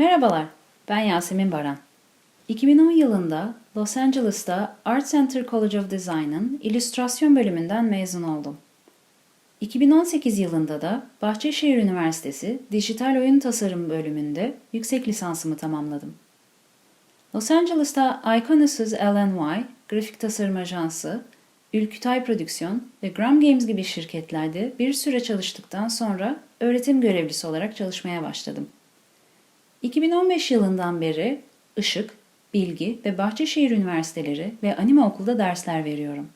Merhabalar, ben Yasemin Baran. 2010 yılında Los Angeles'ta Art Center College of Design'ın illüstrasyon bölümünden mezun oldum. 2018 yılında da Bahçeşehir Üniversitesi Dijital Oyun Tasarım bölümünde yüksek lisansımı tamamladım. Los Angeles'ta Iconosys LNY, grafik tasarım ajansı, Ülkütay Prodüksiyon ve Gram Games gibi şirketlerde bir süre çalıştıktan sonra öğretim görevlisi olarak çalışmaya başladım. 2015 yılından beri Işık, Bilgi ve Bahçeşehir Üniversiteleri ve Anime Okul'da dersler veriyorum.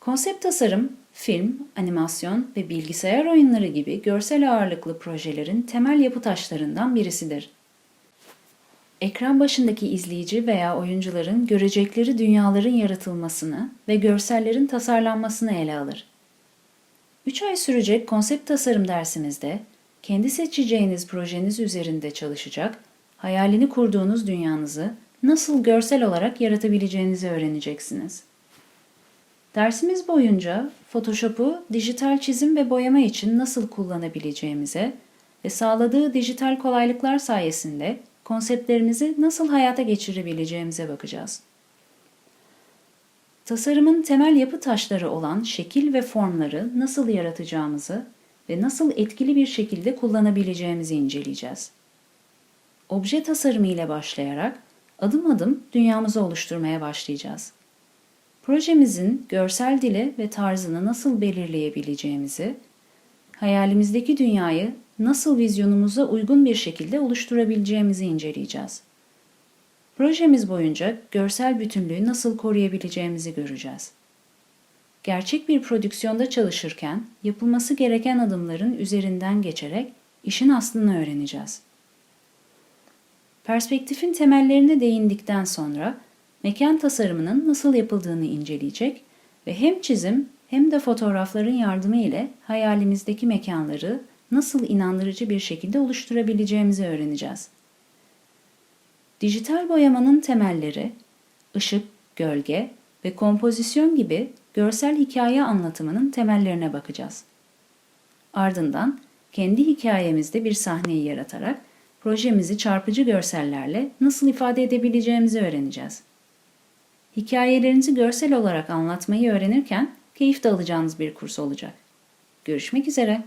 Konsept tasarım, film, animasyon ve bilgisayar oyunları gibi görsel ağırlıklı projelerin temel yapı taşlarından birisidir. Ekran başındaki izleyici veya oyuncuların görecekleri dünyaların yaratılmasını ve görsellerin tasarlanmasını ele alır. 3 ay sürecek konsept tasarım dersimizde kendi seçeceğiniz projeniz üzerinde çalışacak, hayalini kurduğunuz dünyanızı nasıl görsel olarak yaratabileceğinizi öğreneceksiniz. Dersimiz boyunca Photoshop'u dijital çizim ve boyama için nasıl kullanabileceğimize ve sağladığı dijital kolaylıklar sayesinde konseptlerimizi nasıl hayata geçirebileceğimize bakacağız. Tasarımın temel yapı taşları olan şekil ve formları nasıl yaratacağımızı ve nasıl etkili bir şekilde kullanabileceğimizi inceleyeceğiz. Obje tasarımı ile başlayarak adım adım dünyamızı oluşturmaya başlayacağız. Projemizin görsel dili ve tarzını nasıl belirleyebileceğimizi, hayalimizdeki dünyayı nasıl vizyonumuza uygun bir şekilde oluşturabileceğimizi inceleyeceğiz. Projemiz boyunca görsel bütünlüğü nasıl koruyabileceğimizi göreceğiz. Gerçek bir prodüksiyonda çalışırken yapılması gereken adımların üzerinden geçerek işin aslını öğreneceğiz. Perspektifin temellerine değindikten sonra mekan tasarımının nasıl yapıldığını inceleyecek ve hem çizim hem de fotoğrafların yardımı ile hayalimizdeki mekanları nasıl inandırıcı bir şekilde oluşturabileceğimizi öğreneceğiz. Dijital boyamanın temelleri, ışık, gölge ve kompozisyon gibi görsel hikaye anlatımının temellerine bakacağız. Ardından kendi hikayemizde bir sahneyi yaratarak projemizi çarpıcı görsellerle nasıl ifade edebileceğimizi öğreneceğiz. Hikayelerinizi görsel olarak anlatmayı öğrenirken keyif de alacağınız bir kurs olacak. Görüşmek üzere.